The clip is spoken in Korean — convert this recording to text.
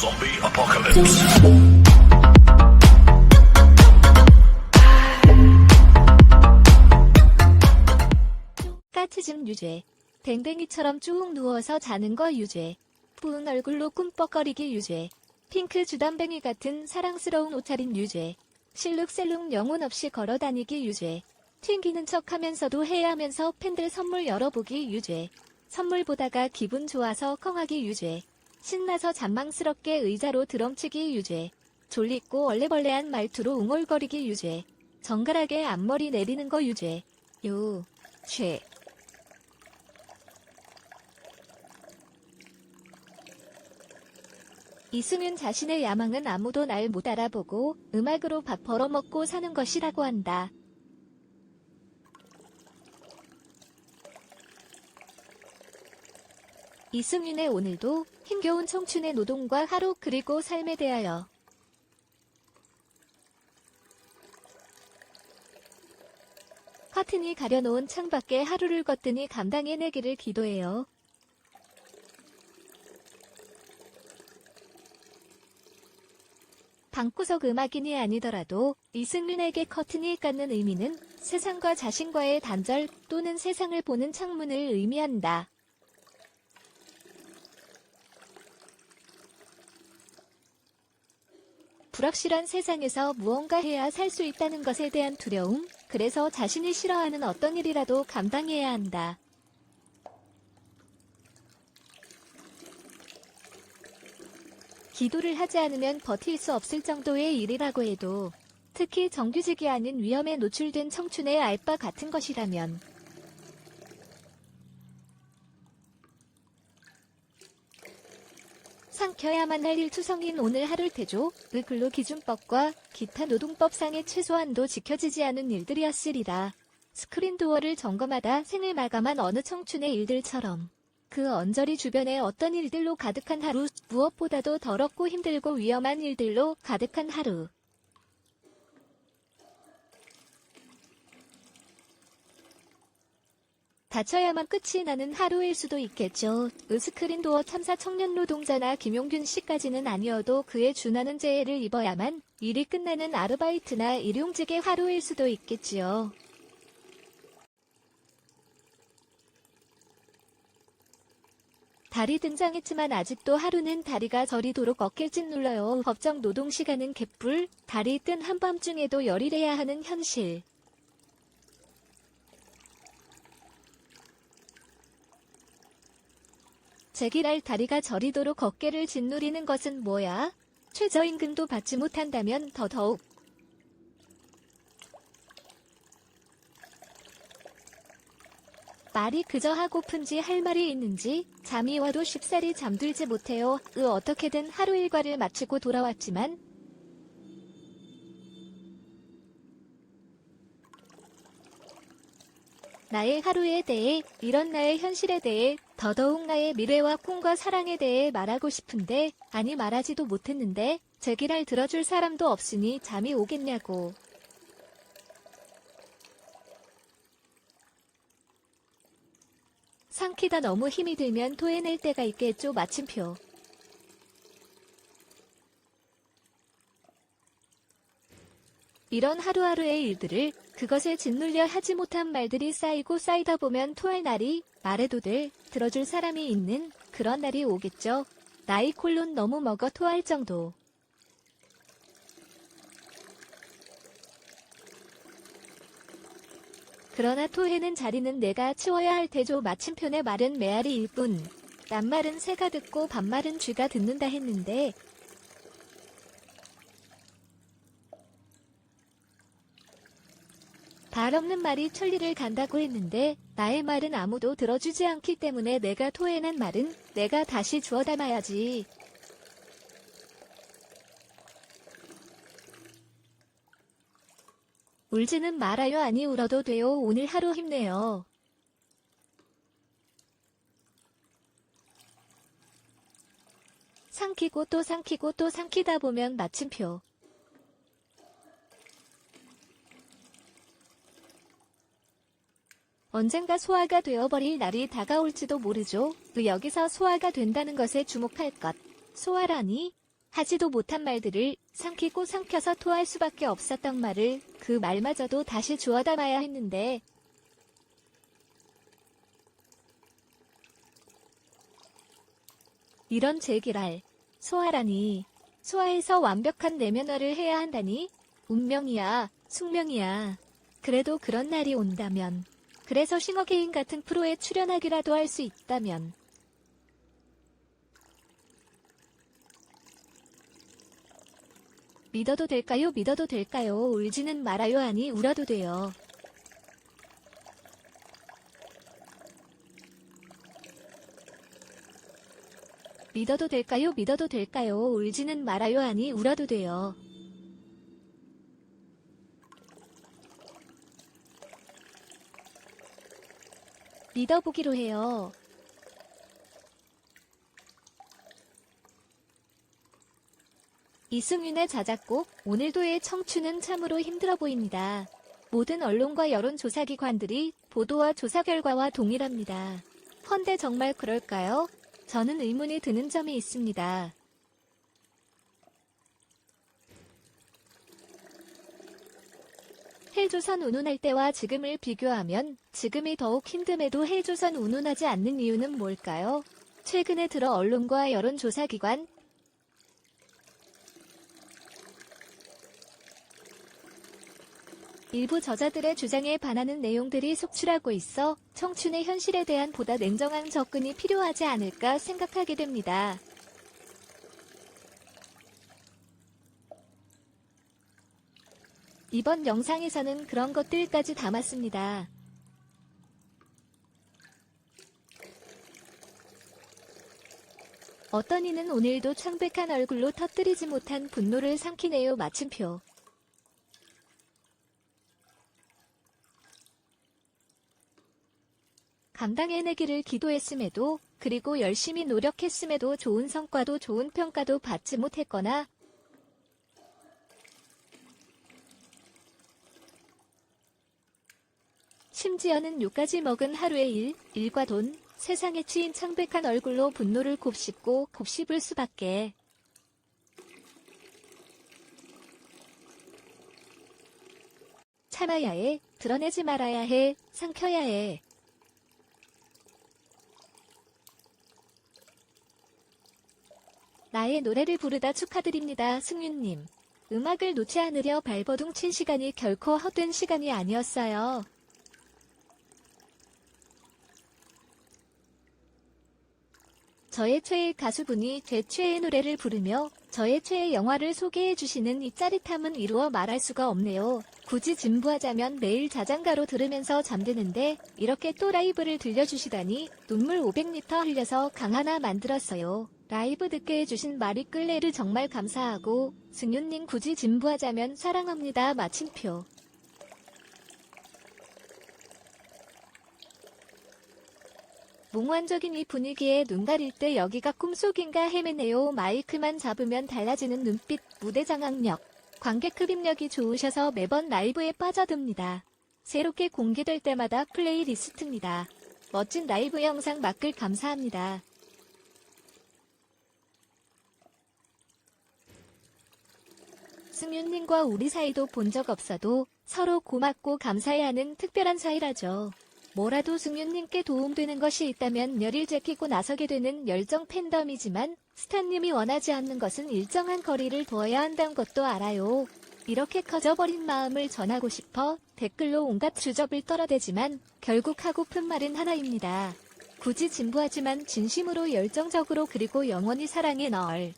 Zombie apocalypse. 까치즘 유죄. 댕댕이처럼 쭉 누워서 자는 거 유죄. 부은 얼굴로 꿈뻑거리기 유죄. 핑크 주담뱅이 같은 사랑스러운 옷차림 유죄. 실룩셀룩 영혼 없이 걸어다니기 유죄. 튕기는 척 하면서도 해야 하면서 팬들 선물 열어보기 유죄. 선물 보다가 기분 좋아서 컹하기 유죄. 신나서 잔망스럽게 의자로 드럼치기 유죄. 졸리고 얼레벌레한 말투로 웅얼거리기 유죄. 정갈하게 앞머리 내리는 거 유죄. 요, 죄. 이승윤 자신의 야망은 아무도 날 못 알아보고 음악으로 밥 벌어먹고 사는 것이라고 한다. 이승윤의 오늘도 힘겨운 청춘의 노동과 하루 그리고 삶에 대하여 커튼이 가려놓은 창밖에 하루를 걷더니 감당해내기를 기도해요. 방구석 음악인이 아니더라도 이승윤에게 커튼이 갖는 의미는 세상과 자신과의 단절 또는 세상을 보는 창문을 의미한다. 불확실한 세상에서 무언가 해야 살 수 있다는 것에 대한 두려움, 그래서 자신이 싫어하는 어떤 일이라도 감당해야 한다. 기도를 하지 않으면 버틸 수 없을 정도의 일이라고 해도 특히 정규직이 아닌 위험에 노출된 청춘의 알바 같은 것이라면 삼켜야만 할 일투성인 오늘 하룰 태조, 의 근로기준법과 기타 노동법상의 최소한도 지켜지지 않은 일들이었으리라. 스크린 도어를 점검하다 생을 마감한 어느 청춘의 일들처럼 그 언저리 주변에 어떤 일들로 가득한 하루, 무엇보다도 더럽고 힘들고 위험한 일들로 가득한 하루. 다쳐야만 끝이 나는 하루일 수도 있겠죠. 으스크린 도어 참사 청년 노동자나 김용균 씨까지는 아니어도 그에 준하는 재해를 입어야만 일이 끝나는 아르바이트나 일용직의 하루일 수도 있겠지요. 달이 등장했지만 아직도 하루는 다리가 저리도록 어깨를 눌러요. 법정 노동 시간은 개뿔, 달이 뜬 한밤중에도 열일해야 하는 현실. 제기랄 다리가 저리도록 어깨를 짓누리는 것은 뭐야? 최저임금도 받지 못한다면 더더욱. 말이 그저 하고픈지 할 말이 있는지 잠이 와도 쉽사리 잠들지 못해요. 으 어떻게든 하루 일과를 마치고 돌아왔지만 나의 하루에 대해, 이런 나의 현실에 대해, 더더욱 나의 미래와 꿈과 사랑에 대해 말하고 싶은데, 아니 말하지도 못했는데, 제기랄 들어줄 사람도 없으니 잠이 오겠냐고. 삼키다 너무 힘이 들면 토해낼 때가 있겠죠, 마침표. 이런 하루하루의 일들을 그것에 짓눌려 하지 못한 말들이 쌓이고 쌓이다 보면 토할 날이 말해도 될 들어줄 사람이 있는 그런 날이 오겠죠. 나이 콜론 너무 먹어 토할 정도. 그러나 토해는 자리는 내가 치워야 할 테죠. 마침표의 말은 메아리일 뿐. 낱말은 새가 듣고 반말은 쥐가 듣는다 했는데 발 없는 말이 천리를 간다고 했는데 나의 말은 아무도 들어주지 않기 때문에 내가 토해낸 말은 내가 다시 주워 담아야지. 울지는 말아요 아니 울어도 돼요 오늘 하루 힘내요. 삼키고 또 삼키고 또 삼키다 보면 마침표. 언젠가 소화가 되어버릴 날이 다가올지도 모르죠. 그 여기서 소화가 된다는 것에 주목할 것. 소화라니? 하지도 못한 말들을 삼키고 삼켜서 토할 수밖에 없었던 말을 그 말마저도 다시 주워 담아야 했는데 이런 제기랄 소화라니 소화해서 완벽한 내면화를 해야 한다니 운명이야 숙명이야 그래도 그런 날이 온다면 그래서 싱어게임 같은 프로에 출연하기라도 할 수 있다면 믿어도 될까요? 믿어도 될까요? 울지는 말아요. 아니, 울어도 돼요. 믿어도 될까요? 믿어도 될까요? 울지는 말아요. 아니, 울어도 돼요. 믿어보기로 해요. 이승윤의 자작곡 오늘도의 청춘은 참으로 힘들어 보입니다. 모든 언론과 여론조사기관들이 보도와 조사 결과와 동일합니다. 헌데 정말 그럴까요? 저는 의문이 드는 점이 있습니다. 헬조선 운운할 때와 지금을 비교하면 지금이 더욱 힘듦에도 헬조선 운운하지 않는 이유는 뭘까요? 최근에 들어 언론과 여론조사기관, 일부 저자들의 주장에 반하는 내용들이 속출하고 있어 청춘의 현실에 대한 보다 냉정한 접근이 필요하지 않을까 생각하게 됩니다. 이번 영상에서는 그런 것들까지 담았습니다. 어떤 이는 오늘도 창백한 얼굴로 터뜨리지 못한 분노를 삼키네요. 마침표. 감당해내기를 기도했음에도 그리고 열심히 노력했음에도 좋은 성과도 좋은 평가도 받지 못했거나 심지어는 요까지 먹은 하루의 일, 일과 돈, 세상에 치인 창백한 얼굴로 분노를 곱씹고 곱씹을 수밖에. 참아야 해, 드러내지 말아야 해, 삼켜야 해. 나의 노래를 부르다 축하드립니다, 승윤님. 음악을 놓지 않으려 발버둥 친 시간이 결코 헛된 시간이 아니었어요. 저의 최애 가수분이 제 최애 노래를 부르며 저의 최애 영화를 소개해 주시는 이 짜릿함은 이루어 말할 수가 없네요. 굳이 진부하자면 매일 자장가로 들으면서 잠드는데 이렇게 또 라이브를 들려주시다니 눈물 500리터 흘려서 강 하나 만들었어요. 라이브 듣게 해주신 마리 끌레를 정말 감사하고 승윤님 굳이 진부하자면 사랑합니다. 마침표. 몽환적인 이 분위기에 눈 가릴 때 여기가 꿈속인가 헤매네요. 마이크만 잡으면 달라지는 눈빛, 무대 장악력, 관객 흡입력이 좋으셔서 매번 라이브에 빠져듭니다. 새롭게 공개될 때마다 플레이리스트입니다. 멋진 라이브 영상 막글 감사합니다. 승윤님과 우리 사이도 본 적 없어도 서로 고맙고 감사해하는 특별한 사이라죠. 뭐라도 승윤님께 도움되는 것이 있다면 열일 제끼고 나서게 되는 열정 팬덤이지만 스타님이 원하지 않는 것은 일정한 거리를 두어야 한다는 것도 알아요. 이렇게 커져버린 마음을 전하고 싶어 댓글로 온갖 주접을 떨어대지만 결국 하고픈 말은 하나입니다. 굳이 진부하지만 진심으로 열정적으로 그리고 영원히 사랑해 널.